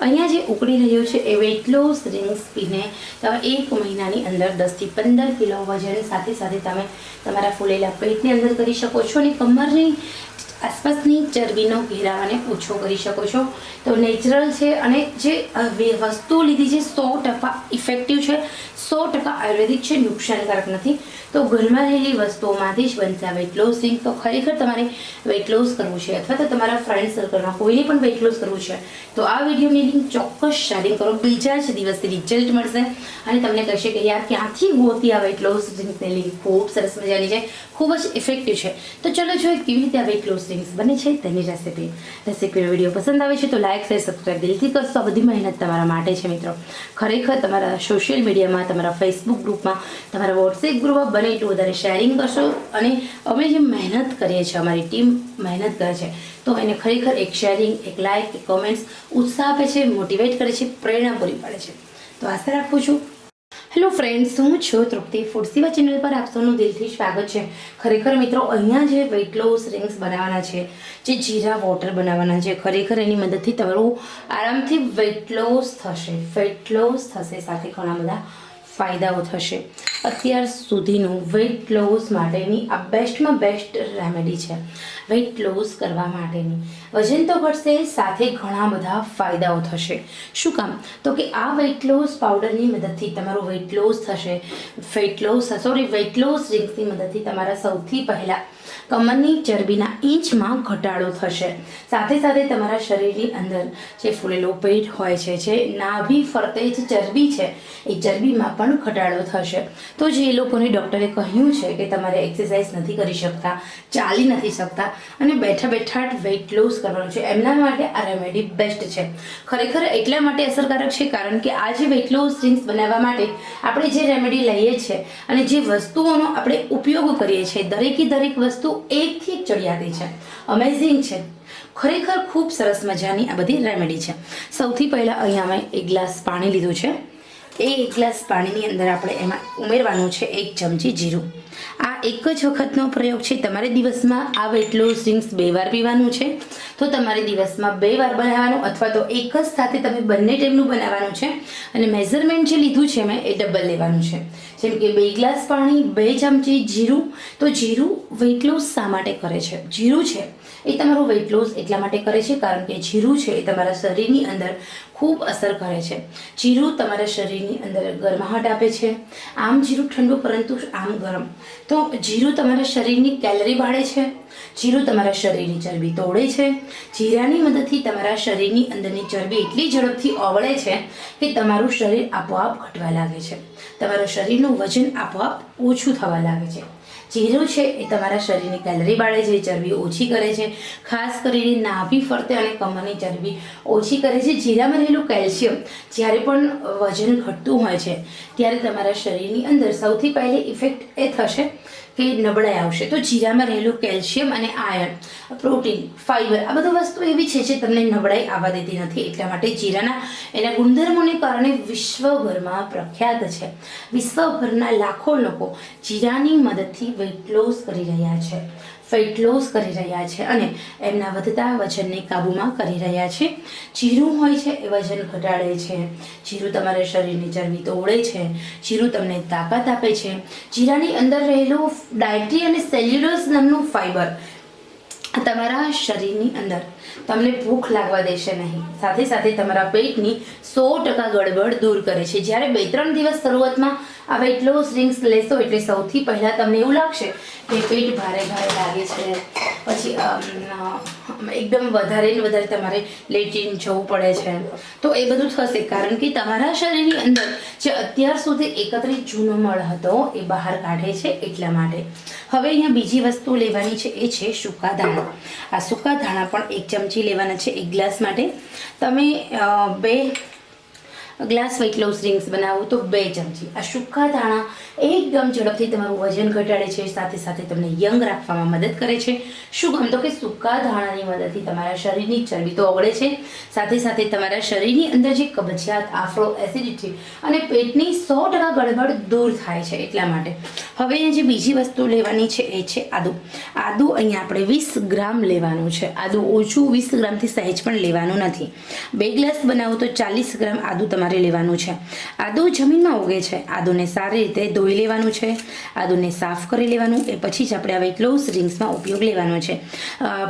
અહીંયા જે ઉકળી રહ્યો છે એ વેટ લોસ ડ્રિંક્સ પીને તમે એક મહિનાની અંદર દસથી પંદર કિલો વજન સાથે સાથે તમે તમારા ફૂલેલા પેટની અંદર કરી શકો છો અને કમરની આસપાસની ચરબીનો ઘેરાવાને ઓછો કરી શકો છો. તો નેચરલ છે અને જે વસ્તુ લીધી છે, સો ટકા ઇફેક્ટિવ છે. આયુર્વેદિક છે, નુકસાનકારક નથી. તો ઘરમાં રહેલી વસ્તુઓમાંથી જ બનશે આ વેટ લોસ ડ્રિંક તો ખરેખર તમારે વેટ લોસ કરવું છે અથવા તો તમારા ફ્રેન્ડ સર્કલમાં કોઈને પણ વેટ લોસ કરવું છે. તો આ વિડીયોની લિંક ચોક્કસ શેરિંગ કરો. બીજા જ દિવસથી રિઝલ્ટ મળશે. અને તમને કહેશે કે યાર, ક્યાંથી ગોતી આ વેટ લોસ ડ્રિંકની લિંક ખૂબ સરસ મજાની છે. ખૂબ જ ઇફેક્ટિવ છે. તો ચલો જોઈએ કેવી રીતે આ વેટ લોસ ડ્રિંક્સ બને છે તેની રેસીપી રેસિપીનો વીડિયો પસંદ આવે છે તો લાઇક શેર સબસ્ક્રાઈબ દિલથી કરશો. આ બધી મહેનત તમારા માટે છે મિત્રો. ખરેખર તમારા સોશિયલ મીડિયામાં તમારા ફેસબુક ગ્રુપમાં તમારા વોટ્સએપ ગ્રુપમાં બને એટલું વધારે શેરિંગ કરશો અને અમે જે મહેનત કરીએ છીએ, અમારી ટીમ મહેનત કરે છે, તો એને ખરેખર એક શેરિંગ એક લાઇક એક કોમેન્ટ્સ ઉત્સાહ આપે છે મોટિવેટ કરે છે, પ્રેરણા પૂરી પાડે છે. તો આશા રાખું છું. હેલો ફ્રેન્ડ્સ હું છું તૃપ્તિ ફૂડ સેવા ચેનલ પર આપ સૌનું દિલથી સ્વાગત છે. ખરેખર મિત્રો, અહીંયા જે વેટ લોસ રિંગ્સ બનાવવાના છે, જે જીરા વોટર બનાવવાના છે, ખરેખર એની મદદથી તમારું આરામથી વેટ લોસ થશે વેટ લોસ થશે સાથે ઘણા બધા ફાયદાઓ થશે. અત્યાર સુધીનું વેઇટ લોસ માટેની આ બેસ્ટમાં બેસ્ટ રેમેડી છે. વેઇટ લોસ કરવા માટેની. વજન તો ઘટશે, સાથે ઘણા બધા ફાયદાઓ થશે. શું કામ? તો કે આ વેઇટ લોસ પાવડરની મદદથી તમારું વેઇટ લોસ થશે. Fat loss sorry weight loss ડ્રિંક્સની મદદથી તમારા સૌથી પહેલાં કમરની ચરબીના ઇંચમાં ઘટાડો થશે. સાથે સાથે તમારા શરીરની અંદર જે ફૂલેલો પેટ હોય છે, જે નાભી ફરતે જે ચરબી છે, એ ચરબીમાં પણ ઘટાડો થશે. તો જે લોકોને ડૉક્ટરે કહ્યું છે કે તમારે એક્સરસાઇઝ નથી કરી શકતા, ચાલી નથી શકતા અને બેઠા બેઠા વેઇટ લોસ કરવાનું છે. એમના માટે આ રેમેડી બેસ્ટ છે. ખરેખર એટલા માટે અસરકારક છે કારણ કે આ જે વેઇટ લોસ ડ્રિંક્સ બનાવવા માટે આપણે જે રેમેડી લઈએ છીએ અને જે વસ્તુઓનો આપણે ઉપયોગ કરીએ છીએ, દરેકે દરેક વસ્તુ એકથી એક ચડિયાતી છે. અમેઝિંગ છે. ખરેખર ખૂબ સરસ મજાની આ બધી રેમેડી છે. સૌથી પહેલાં અહીંયા મેં એક ગ્લાસ પાણી લીધું છે. એ એક ગ્લાસ પાણીની અંદર આપણે એમાં ઉમેરવાનું છે એક ચમચી જીરું. આ એક જ વખતનો પ્રયોગ છે. તમારે દિવસમાં આ વેટ લોસ ડ્રિંક્સ બે વાર પીવાનું છે. તો તમારે દિવસમાં બે વાર બનાવવાનું અથવા તો એક જ સાથે તમે બંને ટાઈમનું બનાવવાનું છે. અને મેઝરમેન્ટ જે લીધું છે મેં એ ડબલ લેવાનું છે. જેમ કે બે ગ્લાસ પાણી, બે ચમચી જીરું. તો જીરું વેટ લોસ શા માટે કરે છે? જીરું છે. એ તમારું વેઇટ લોસ એટલા માટે કરે છે, કારણ કે જીરું છે એ તમારા શરીરની અંદર ખૂબ અસર કરે છે. જીરું તમારા શરીરની અંદર ગરમાહટ આપે છે. આમ જીરું ઠંડુ, પરંતુ આમ ગરમ. તો જીરું તમારા શરીરની કેલરી બાળે છે. જીરું તમારા શરીરની ચરબી તોડે છે. જીરાની મદદથી તમારા શરીરની અંદરની ચરબી એટલી ઝડપથી ઓગળે છે કે તમારું શરીર આપોઆપ ઘટવા લાગે છે. તમારા શરીરનું વજન આપોઆપ ઓછું થવા લાગે છે. જીરું છે એ તમારા શરીરની કેલરી બાળે છે, ચરબી ઓછી કરે છે. ખાસ કરીને નાભી ફરતે અને કમરની ચરબી ઓછી કરે છે. જીરામાં રહેલું કેલ્શિયમ જ્યારે પણ વજન ઘટતું હોય છે, ત્યારે તમારા શરીરની અંદર સૌથી પહેલી ઇફેક્ટ એ થશે કે નબળાઈ આવશે. તો જીરામાં રહેલું કેલ્શિયમ અને આયર્ન પ્રોટીન, ફાઈબર, આ બધું વસ્તુ એવી છે જે તમને નબળાઈ આવવા દેતી નથી. એટલા માટે જીરાના એના ગુણધર્મોને કારણે વિશ્વભરમાં પ્રખ્યાત છે. વિશ્વભરના લાખો લોકો જીરાની મદદથી વેઇટ લોસ કરી રહ્યા છે. ફેટ લોસ કરી રહ્યા છે અને એમના વધતા વજનને કાબૂમાં કરી રહ્યા છે. જીરું હોય છે એ વજન ઘટાડે છે. જીરું તમારા શરીરની ચરબી તોડે છે. જીરું તમને તાકાત આપે છે. જીરાની અંદર રહેલું ડાયટ્રી અને સેલ્યુલોસ નામનું ફાઈબર તમારા શરીરની અંદર. તમને ભૂખ લાગવા દેશે નહીં. સાથે સાથે તમારા પેટની સો ટકા ગડબડ દૂર કરે છે. જ્યારે બે ત્રણ દિવસ શરૂઆતમાં આ વેટ લોસ ડ્રિંક્સ લેશો એટલે સૌથી પહેલાં તમને એવું લાગશે કે પેટ ભારે ભારે લાગે છે. પછી એકદમ વધારે ને વધારે તમારે લેટીન જવું પડે છે. તો એ બધું થશે કારણ કે તમારા શરીરની અંદર જે અત્યાર સુધી એકત્રિત જૂનો મળ હતો એ બહાર કાઢે છે એટલા માટે. હવે અહીંયા બીજી વસ્તુ લેવાની છે એ છે સૂકા દાણા આ સૂકા દાણા પણ એક ચમચી લેવાના છે એક ગ્લાસ માટે. તમે બે ગ્લાસ વેઇટ લોસ ડ્રિંક્સ બનાવો, તો બે ચમચી. આ સૂકા ધાણા એકદમ ઝડપથી તમારું વજન ઘટાડે છે, સાથે સાથે તમને યંગ રાખવામાં મદદ કરે છે. શું ગમ તો કે સૂકા ધાણાની મદદથી તમારા શરીરની ચરબી તો ઓગળે છે. સાથે સાથે તમારા શરીરની અંદર જે કબજિયાત, આફ્રો, એસિડિટી અને પેટની સો ટકા ગડબડ દૂર થાય છે એટલા માટે. હવે જે બીજી વસ્તુ લેવાની છે એ છે આદુ. આદુ અહીંયા આપણે વીસ ગ્રામ લેવાનું છે. આદુ ઓછું વીસ ગ્રામથી સહેજ પણ લેવાનું નથી. બે ગ્લાસ બનાવો તો ચાલીસ ગ્રામ આદુ તમારે લેવાનું છે. આદુ જમીનમાં ઉગે છે. આદુને સારી રીતે ધોઈ લેવાનું છે. આદુને સાફ કરી લેવાનું. એ પછી જ આપણે આ વેટ લોસ ડ્રિંક્સમાં ઉપયોગ લેવાનો છે.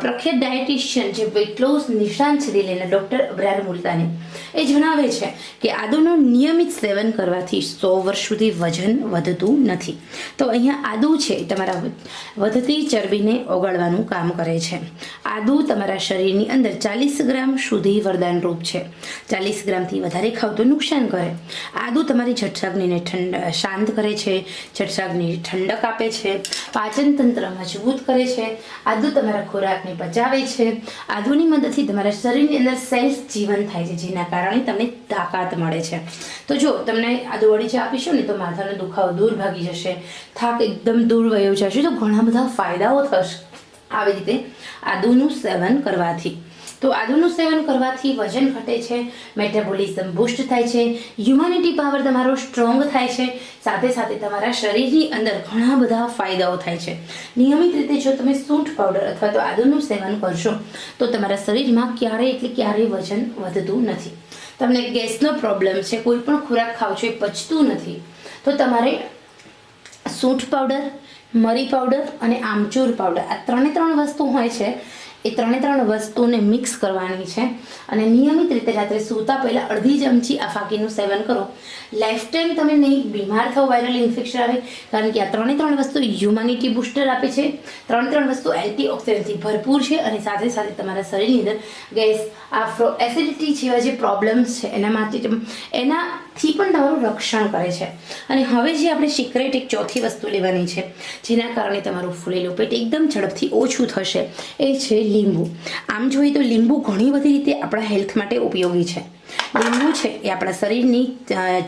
પ્રખ્યાત ડાયટિશિયન જે વેટ લોસ નિષ્ણાંત છે દિલ્હીના ડૉક્ટર અબ્રાર મુલતાની એ જણાવે છે કે આદુનું નિયમિત સેવન કરવાથી સો વર્ષ સુધી વજન વધતું નથી. તો અહીંયા આદુ છે તમારા વધતી ચરબીને ઓગાળવાનું કામ કરે છે. આદુ તમારા શરીરની અંદર ચાલીસ ગ્રામ સુધી વરદાનરૂપ છે. ચાલીસ ગ્રામથી વધારે ખાવ તો નુકસાન કરે. આદુ તમારી જઠરાગ્નિને ઠંડ શાંત કરે છે, જઠરાગ્નિ ઠંડક આપે છે, પાચન તંત્ર મજબૂત કરે છે, આદુ તમારા ખોરાકને પચાવે છે, આદુની મદદથી તમારા શરીરની અંદર સેલ્સ જીવન થાય છે, જેના કારણે તમને તાકાત મળે છે. તો જો તમને આદુ વડી ચા આપીશું ને તો માથાનો દુખાવો દૂર ભાગી જશે, થાક એકદમ દૂર વયો જશે, તો ઘણા બધા ફાયદાઓ થશે આવી રીતે આદુનું સેવન કરવાથી. તો આદુનું સેવન કરવાથી વજન ઘટે છે મેટાબોલિઝમ બુસ્ટ થાય છે હ્યુમેનિટી પાવર તમારો સ્ટ્રોંગ થાય છે, સાથે સાથે તમારા શરીરની અંદર ઘણા બધા ફાયદાઓ થાય છે. નિયમિત રીતે જો તમે સૂંઠ પાવડર અથવા તો આદુનું સેવન કરશો, તો તમારા શરીરમાં ક્યારેય એટલે ક્યારેય વજન વધતું નથી. તમને ગેસનો પ્રોબ્લેમ છે, કોઈ પણ ખોરાક ખાવ છો એ પચતું નથી, તો તમારે સૂંઠ પાવડર મરી પાવડર અને આમચૂર પાવડર આ ત્રણે ત્રણ વસ્તુ હોય છે એ ત્રણે ત્રણ વસ્તુને મિક્સ કરવાની છે. અને નિયમિત રીતે રાત્રે સૂતા પહેલાં અડધી ચમચી આ ફાકીનું સેવન કરો. લાઈફ ટાઈમ તમે નહીં, બીમાર થાવ વાયરલ ઇન્ફેક્શન આવે, કારણ કે આ ત્રણે ત્રણ વસ્તુ હ્યુમાનિટી બુસ્ટર આપે છે. ત્રણ ત્રણ વસ્તુ એન્ટીઓક્સિડન્ટથી ભરપૂર છે અને સાથે સાથે તમારા શરીરની અંદર ગેસ, આફ્રો એસિડિટી જેવા જે પ્રોબ્લેમ્સ છે, એના માટે એનાથી પણ તમારું રક્ષણ કરે છે. અને હવે જે આપણે સિક્રેટ એક ચોથી વસ્તુ લેવાની છે, જેના કારણે તમારું ફૂલેલું પેટ એકદમ ઝડપથી ઓછું થશે. એ છે લીંબુ. આમ જોઈએ તો લીંબુ ઘણી બધી રીતે આપણા હેલ્થ માટે ઉપયોગી છે. લીંબુ છે એ આપણા શરીરની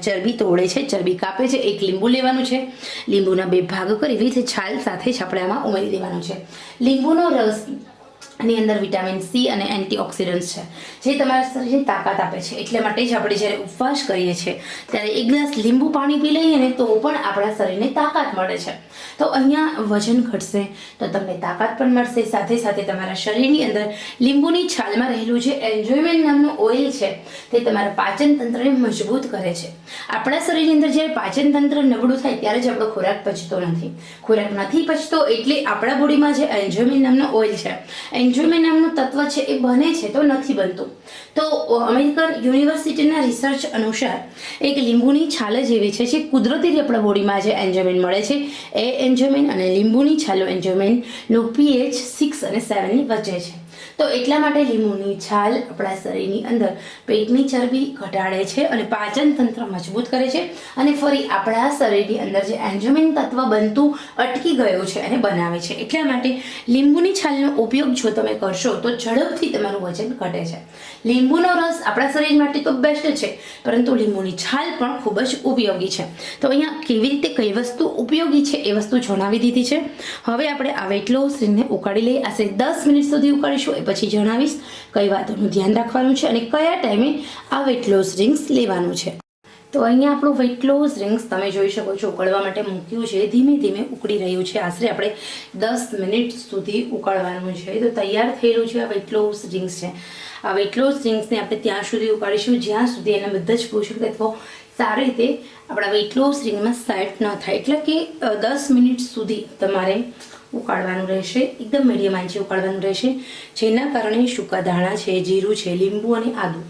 ચરબી તોડે છે, ચરબી કાપે છે, એક લીંબુ લેવાનું છે. લીંબુના બે ભાગ કરી વિથ છાલ સાથે આપણે ઉમેરી દેવાનું છે. લીંબુનો રસ ની અંદર વિટામિન સી અને એન્ટીઓક્સિડન્ટ્સ છે. જે તમારા શરીરને તાકાત આપે છે. એટલા માટે જ આપણે જ્યારે ઉપવાસ કરીએ છીએ, ત્યારે એક ગ્લાસ લીંબુ પાણી પી લઈએ ને તો પણ આપણા શરીરને તાકાત મળે છે. તો અહીંયા વજન ઘટશે, તો તમને તાકાત પણ મળશે. સાથે સાથે તમારા શરીરની અંદર લીંબુની છાલમાં રહેલું જે એન્જોયમેન્ટ નામનું ઓઇલ છે, તે તમારા પાચન તંત્રને મજબૂત કરે છે. આપણા શરીરની અંદર જ્યારે પાચન તંત્ર નબળું થાય, ત્યારે જ આપણો ખોરાક પચતો નથી. ખોરાક નથી પચતો એટલે આપણા બોડીમાં જે એન્જોયમેન્ટ નામનો ઓઇલ છે એન્જોયમેન્ટ નામનું તત્વ છે, એ બને છે તો નથી બનતું. તો અમેરિકન યુનિવર્સિટીના રિસર્ચ અનુસાર એક લીંબુની છાલ જ એવી છે જે કુદરતી રીતે આપણા બોડીમાં જે એન્જોયમેન્ટ મળે છે. એ એન્જોયમેન્ટ અને લીંબુની છાલો એન્જોયમેન્ટનું પીએચ સિક્સ અને સેવનની વચ્ચે છે. તો એટલા માટે લીંબુની છાલ આપણા શરીરની અંદર પેટની ચરબી ઘટાડે છે અને પાચન તંત્ર મજબૂત કરે છે અને ફરી આપણા શરીરની અંદર જે એન્જોયમેન્ટ તત્વ બનતું અટકી ગયું છે અને બનાવે છે. એટલા માટે લીંબુની છાલનો ઉપયોગ જો તમે કરશો તો ઝડપથી તમારું વજન ઘટે છે. લીંબુનો રસ આપણા શરીર માટે તો બેસ્ટ છે, પરંતુ લીંબુની છાલ પણ ખૂબ જ ઉપયોગી છે. તો અહીંયા કેવી રીતે કઈ વસ્તુ ઉપયોગી છે એ વસ્તુ જણાવી દીધી છે. હવે આપણે આ વેટ લોસ ઉકાળી લઈએ. આશરે દસ મિનિટ સુધી ઉકાળીશું. પછી જણાવીશ કઈ વાતોનું ધ્યાન રાખવાનું છે અને કયા ટાઈમે આ વેટ લોસ રિંગ્સ લેવાનું છે. તો અહીંયા આપણું વેટ લોસ રિંગ્સ તમે જોઈ શકો છો ઉકળવા માટે મૂક્યું છે. ધીમે ધીમે ઉકળી રહ્યું છે. આશરે આપણે દસ મિનિટ સુધી ઉકાળવાનું છે. તો તૈયાર થયેલું છે આ વેટ લોસ રિંગ્સ છે. આ વેટ લોસ રિંગ્સને આપણે ત્યાં સુધી ઉકાળીશું. જ્યાં સુધી એના બધા જ પોષક તત્વો સારી રીતે આપણા વેટ લોસ રિંગમાં સેટ ન થાય. એટલે કે દસ મિનિટ સુધી તમારે ઉકાળવાનું રહેશે, એકદમ મીડિયમ આંચે ઉકાળવાનું રહેશે. જેના કારણે સૂકા દાણા છે, જીરું છે, લીંબુ અને આદુ.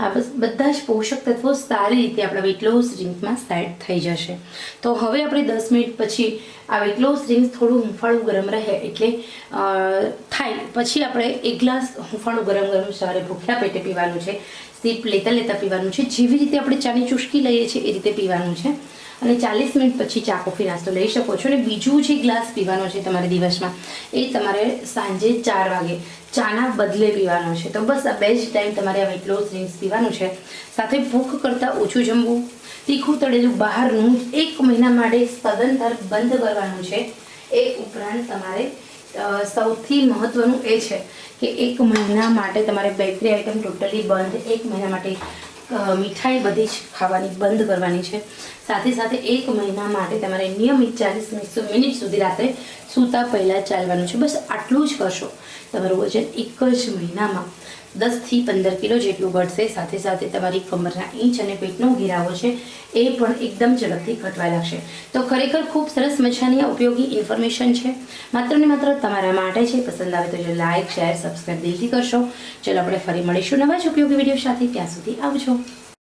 આ બધા જ પોષક તત્વો સારી રીતે આપણા વેટ લોસ ડ્રિંકમાં સેટ થઈ જશે. તો હવે આપણે દસ મિનિટ પછી આ વેટ લોસ થોડું હુંફાળું ગરમ રહે એટલે થાય. પછી આપણે એક ગ્લાસ હુંફાળું ગરમ ગરમ સવારે ભૂખ્યા પેટે પીવાનું છે, સીપ લેતા લેતા પીવાનું છે. જેવી રીતે આપણે ચાની ચુસ્કી લઈએ છીએ, એ રીતે પીવાનું છે. અને ચાલીસ મિનિટ પછી ચા કોફી નાસ્તો લઈ શકો છો. અને બીજું જે ગ્લાસ પીવાનો છે તમારે દિવસમાં, એ તમારે સાંજે ચાર વાગે ચાના બદલે પીવાનો છે. તો બસ આ બે જ ટાઈમ તમારે આ વેટ લોસ ડ્રિંક્સ પીવાનું છે. સાથે ભૂખ કરતાં ઓછું જમવું, તીખું તળેલું બહારનું એક મહિના માટે સદંતર બંધ કરવાનું છે. એ ઉપરાંત તમારે સૌથી મહત્વનું એ છે કે એક મહિના માટે તમારે બેકરી આઇટમ ટોટલી બંધ, એક મહિના માટે મીઠાઈ બધી જ ખાવાની બંધ કરવાની છે. સાથે સાથે એક મહિના માટે તમારે નિયમિત ચાલીસ મિનિટ સુધી રાત્રે સૂતા પહેલાં ચાલવાનું છે. બસ આટલું જ કરશો. તમારું વજન એક જ મહિનામાં દસથી પંદર કિલો જેટલું ઘટશે. સાથે સાથે તમારી કમરના ઇંચ અને પેટનો ઘેરાવો છે એ પણ એકદમ ઝડપથી ઘટવા લાગશે. તો ખરેખર ખૂબ સરસ મજાની ઉપયોગી ઇન્ફોર્મેશન છે. માત્ર ને માત્ર તમારા માટે છે. પસંદ આવે તો જો લાઇક શેર સબસ્ક્રાઈબ દિલથી કરશો. ચલો આપણે ફરી મળીશું નવા જ ઉપયોગી વીડિયો સાથે. ત્યાં સુધી આવજો.